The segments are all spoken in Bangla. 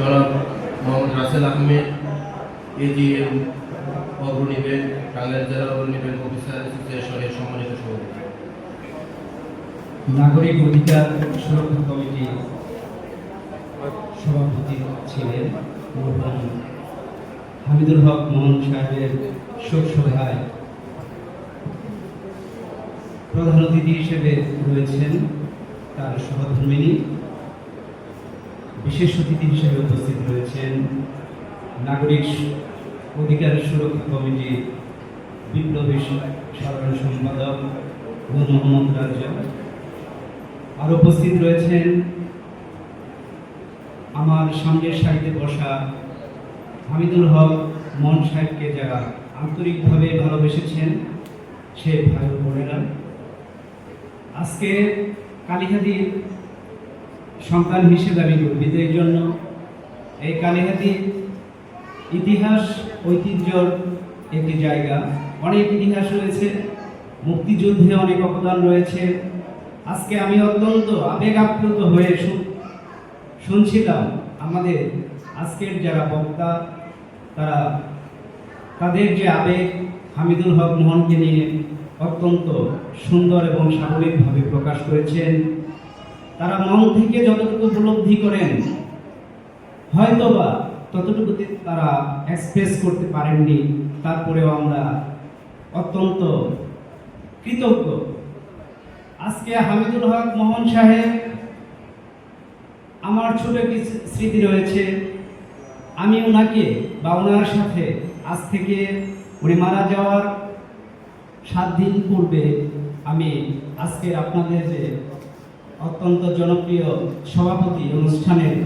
জনাব মোহাম্মদ রাসেল আহমেদ, এজিএম অগ্রণী ব্যাংক টাঙ্গাইল জেলা অগ্রণী ব্যাংক অফিসার অ্যাসোসিয়েশনের সম্মানিত সভাপতি। নাগরিক অধিকার সুরক্ষা কমিটি সভাপতি ছিলেন হামিদুল হক মোহন সাহেবের শোক সভায় প্রধান অতিথি হিসেবে রয়েছেন তার সহধর্মিনী বিশেষ অতিথি হিসেবে উপস্থিত রয়েছেন নাগরিক অধিকার সুরক্ষা কমিটির বিপ্লবী সাধারণ সম্পাদক নূর মোহাম্মদ রাজা আর উপস্থিত রয়েছেন আমার সামনের সারিতে বসা হামিদুল হক মন সাহেবকে যারা আন্তরিকভাবে ভালোবেসেছেন, সে ভাই বোনেরা। আজকে কালীহাতির সন্তান হিসেবে আমি গর্বিত। এই জন্য এই কালীহাতির ইতিহাস, ঐতিহ্যর একটি জায়গা। অনেক ইতিহাস রয়েছে, মুক্তিযুদ্ধে অনেক অবদান রয়েছে। আজকে আমি অত্যন্ত আবেগ আপ্লুত হয়ে শুনছিলাম আমাদের আজকের যারা বক্তা, তারা তাদের যে আবেগ, হামিদুল হক মোহনকে নিয়ে অত্যন্ত সুন্দর এবং স্বাভাবিকভাবে প্রকাশ করেছেন। তারা মন থেকে যতটুকু উপলব্ধি করেন, হয়তোবা ততটুকু তারা এক্সপ্রেস করতে পারেননি। তারপরেও আমরা অত্যন্ত কৃতজ্ঞ। আজকে হামিদুল হক মোহন সাহেব আমার ছোট একটি স্মৃতি রয়েছে। আমি ওনাকে বা ওনার সাথে আজ থেকে উনি মারা যাওয়ার সাত দিন পূর্বে আমি আজকে আপনাদের যে অত্যন্ত জনপ্রিয় সভাপতি অনুষ্ঠানের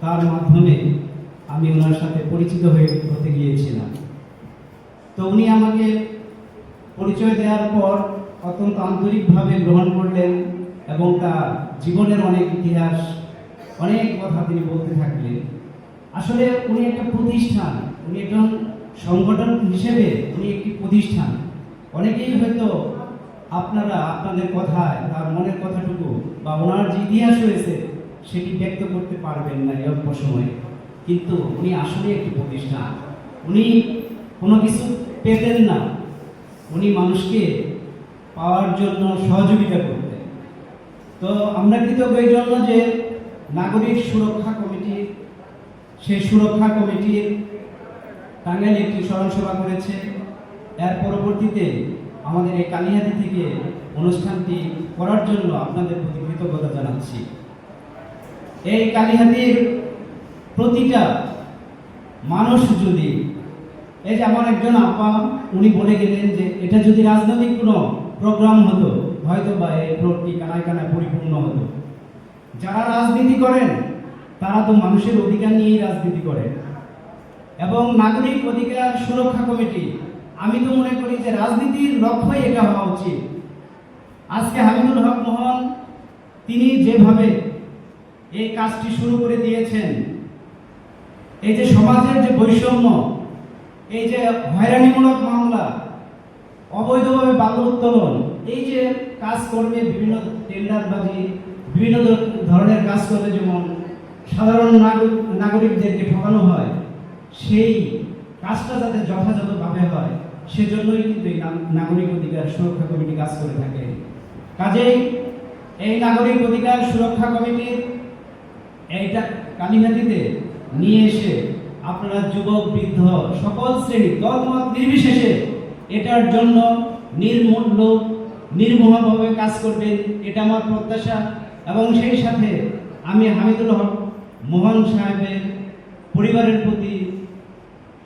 তার মাধ্যমে আমি ওনার সাথে পরিচিত হয়ে হতে গিয়েছিলাম। তো উনি আমাকে পরিচয় দেওয়ার পর অত্যন্ত আন্তরিকভাবে গ্রহণ করলেন এবং তার জীবনের অনেক ইতিহাস, অনেক কথা তিনি বলতে থাকলেন। আসলে উনি একটা প্রতিষ্ঠান, উনি একজন সংগঠন হিসেবে উনি একটি প্রতিষ্ঠান। অনেকেই হয়তো আপনারা আপনাদের কথায় তার মনের কথাটুকু বা ওনার যে ইতিহাস রয়েছে, সেটি ব্যক্ত করতে পারবেন না এই অল্প সময়ে। কিন্তু উনি আসলে একটি প্রতিষ্ঠান। উনি কোনো কিছু পেতেন না। উনি মানুষকে পাওয়ার জন্য সহযোগিতা করতেন। তো আমরা কৃতজ্ঞ এই জন্য যে নাগরিক সুরক্ষা কমিটি সেই সুরক্ষা কমিটির টাঙ্গাইলে একটি স্মরণ সভা করেছে। এর পরবর্তীতে আমাদের এই কালিহাতি থেকে অনুষ্ঠানটি করার জন্য আপনাদের প্রতি কৃতজ্ঞতা জানাচ্ছি। এই কালিহাতির প্রতিটা মানুষ যদি, এই যে আমার একজন আপা, উনি বলে গেলেন যে এটা যদি রাজনৈতিক কোনো প্রোগ্রাম হতো, হয়তো বা এই ফ্লোরটি কানায় কানায় পরিপূর্ণ হতো। যারা রাজনীতি করেন, তারা তো মানুষের অধিকার নিয়েই রাজনীতি করেন। এবং নাগরিক অধিকার সুরক্ষা কমিটি আমি তো মনে করি যে রাজনীতির লক্ষ্যই এটা হওয়া উচিত। আজকে হামিদুল হক মোহন, তিনি যেভাবে এই কাজটি শুরু করে দিয়েছেন, এই যে সমাজের যে বৈষম্য, এই যে হয়রানিমূলক মামলা, অবৈধভাবে বাল্য উত্তোলন, এই যে কাজ করবে বিভিন্ন টেন্ডারবাজি, বিভিন্ন ধরনের কাজ করবে যেমন সাধারণ নাগরিক, নাগরিকদেরকে ঠকানো হয়, সেই কাজটা যাতে যথাযথভাবে হয় সেজন্যই কিন্তু এই নাগরিক অধিকার সুরক্ষা কমিটি কাজ করে থাকে। কাজেই এই নাগরিক অধিকার সুরক্ষা কমিটির এইটা কালীঘাটিতে নিয়ে এসে আপনারা যুবক, বৃদ্ধ, সকল শ্রেণি দলমত নির্বিশেষে এটার জন্য নির্মূল্য নির্মোহভাবে কাজ করবেন, এটা আমার প্রত্যাশা। এবং সেই সাথে আমি হামিদুল হক মোহন সাহেবের পরিবারের প্রতি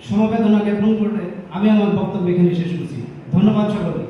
সমবেদনা জ্ঞাপন করে আমি আমার বক্তব্য এখানে শেষ করছি। ধন্যবাদ সকলকে।